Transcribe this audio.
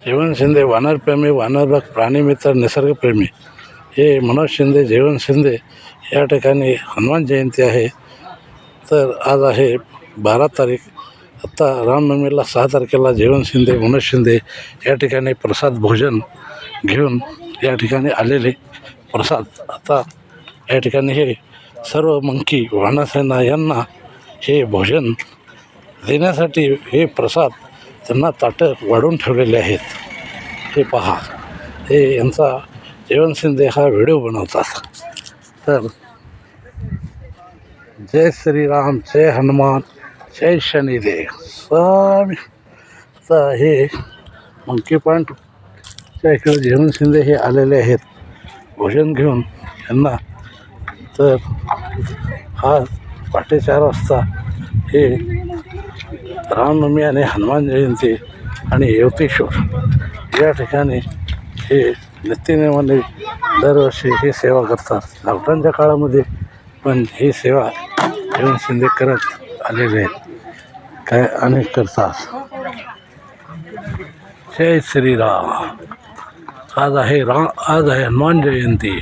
जीवन शिंदे वानरप्रेमी वानरबाग प्राणीमित्र निसर्गप्रेमी हे मनोज शिंदे जीवन शिंदे या ठिकाणी हनुमान जयंती आहे. तर आज आहे बारा तारीख. आत्ता रामनवमीला सहा तारखेला जीवन शिंदे मनोज शिंदे या ठिकाणी प्रसाद भोजन घेऊन या ठिकाणी आलेले प्रसाद. आता या ठिकाणी हे सर्व मंकी वानसेना यांना हे भोजन देण्यासाठी हे प्रसाद त्यांना ताटं वाढून ठेवलेले आहेत. हे पहा. हे यांचा जेवण शिंदे हा व्हिडिओ बनवतात. तर जय श्रीराम जय हनुमान जय शनिदेव. स्वामी. तर हे मंकी पॉईंटच्या इकडे जेवण शिंदे हे आलेले आहेत. भोजन घेऊन यांना. तर हा पहाटे चार वाजता हे रामनवमी आणि हनुमान जयंती आणि येवतेश्वर या ठिकाणी हे नित्यनियमाने दरवर्षी ही सेवा करतात. लॉकडाऊनच्या काळामध्ये पण ही सेवा जीवन शिंदे करत आलेले आहेत काय अनेक करतात. जय श्रीराम. आज आहे रा आज आहे हनुमान जयंती.